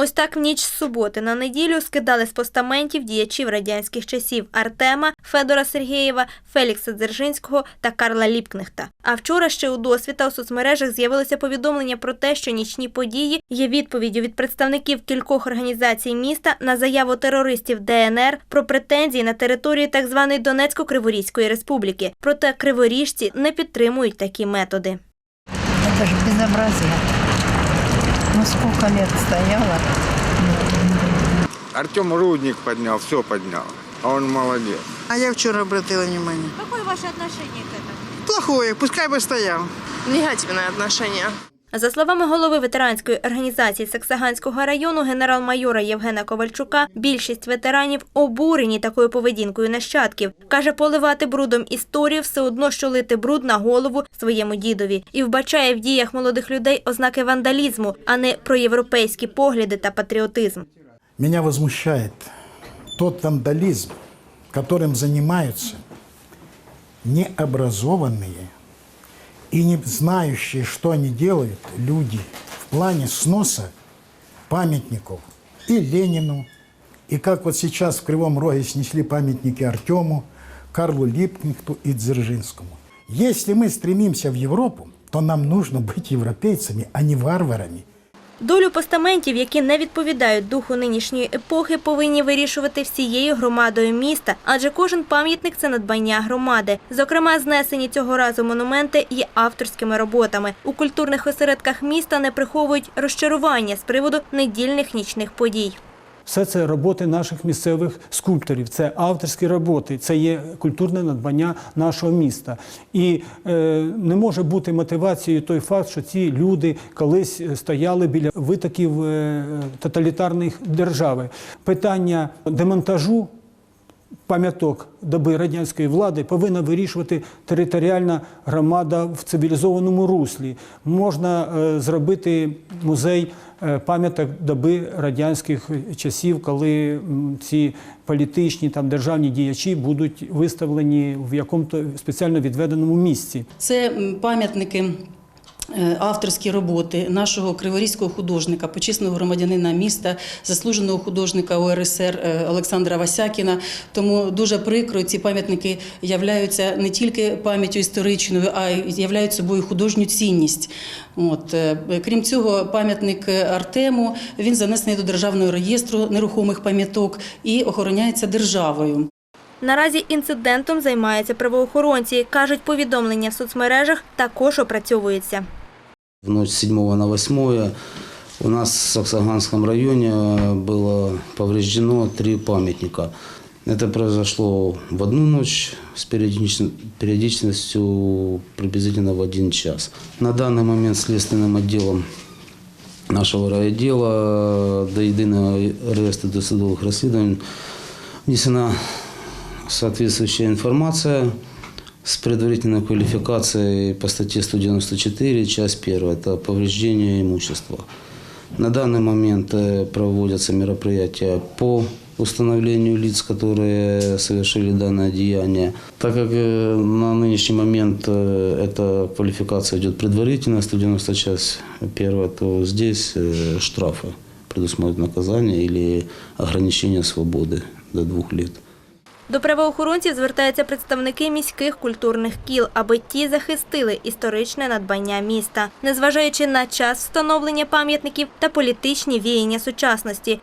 Ось так в ніч з суботи на неділю скидали з постаментів діячів радянських часів Артема, Федора Сергєєва, Фелікса Дзержинського та Карла Ліпкнехта. А вчора ще у досвіта у соцмережах з'явилося повідомлення про те, що нічні події є відповіддю від представників кількох організацій міста на заяву терористів ДНР про претензії на територію так званої Донецько-Криворізької республіки. Проте криворіжці не підтримують такі методи. Это же безобразие. Ну сколько лет стояла. Артем рудник поднял, все поднял. А он молодец. А я вчера обратила внимание. Какое ваше отношение к этому? Плохое, пускай бы стоял. негативное отношение. За словами голови ветеранської організації Саксаганського району генерал-майора Євгена Ковальчука, більшість ветеранів обурені такою поведінкою нащадків. Каже, поливати брудом історію все одно, що лити бруд на голову своєму дідові, і вбачає в діях молодих людей ознаки вандалізму, а не проєвропейські погляди та патріотизм. Меня возмущает тот вандализм, которым занимаются необразованные и не знающие, что они делают, люди в плане сноса памятников и Ленину, и как вот сейчас в Кривом Роге снесли памятники Артему, Карлу Липкнехту и Дзержинскому. Если мы стремимся в Европу, то нам нужно быть европейцами, а не варварами. Долю постаментів, які не відповідають духу нинішньої епохи, повинні вирішувати всією громадою міста, адже кожен пам'ятник це надбання громади. Зокрема, знесені цього разу монументи є авторськими роботами. У культурних осередках міста не приховують розчарування з приводу недільних нічних подій. Все це роботи наших місцевих скульпторів, це авторські роботи, це є культурне надбання нашого міста. І е, не може бути мотивацією той факт, що ці люди колись стояли біля витоків е, тоталітарних держави. Питання демонтажу пам'яток доби радянської влади повинна вирішувати територіальна громада в цивілізованому руслі. Можна е, зробити музей е, пам'яток доби радянських часів, коли ці політичні там державні діячі будуть виставлені в якому-то спеціально відведеному місці. Це пам'ятники. Е, Авторські роботи нашого криворізького художника, почесного громадянина міста, заслуженого художника УРСР е, Олександра Васякіна. Тому дуже прикро ці пам'ятники являються не тільки пам'яттю історичною, а й являють собою художню цінність. От е, крім цього, пам'ятник Артему він занесений до державного реєстру нерухомих пам'яток і охороняється державою. Наразі інцидентом займаються правоохоронці. кажуть, повідомлення в соцмережах також опрацьовуються. В ночь с 7 на 8 у нас в Саксаганском районе было повреждено три памятника. Это произошло в одну ночь с периодичн- периодичностью приблизительно в один час. На данный момент следственным отделом нашего райотдела до единого ареста досудовых расследований внесена соответствующая информация с предварительной квалификацией по статье 194, часть 1. Это повреждение имущества. На данный момент э, проводятся мероприятия по установлению лиц, которые совершили данное деяние. Так как э, на нынешний момент э, эта квалификация идет предварительно, 190 часть 1, то здесь штрафы предусмотрят наказание или ограничение свободы до двух лет. До правоохоронців звертаються представники міських культурних кіл, аби ті захистили історичне надбання міста, незважаючи на час встановлення пам'ятників та політичні віяння сучасності.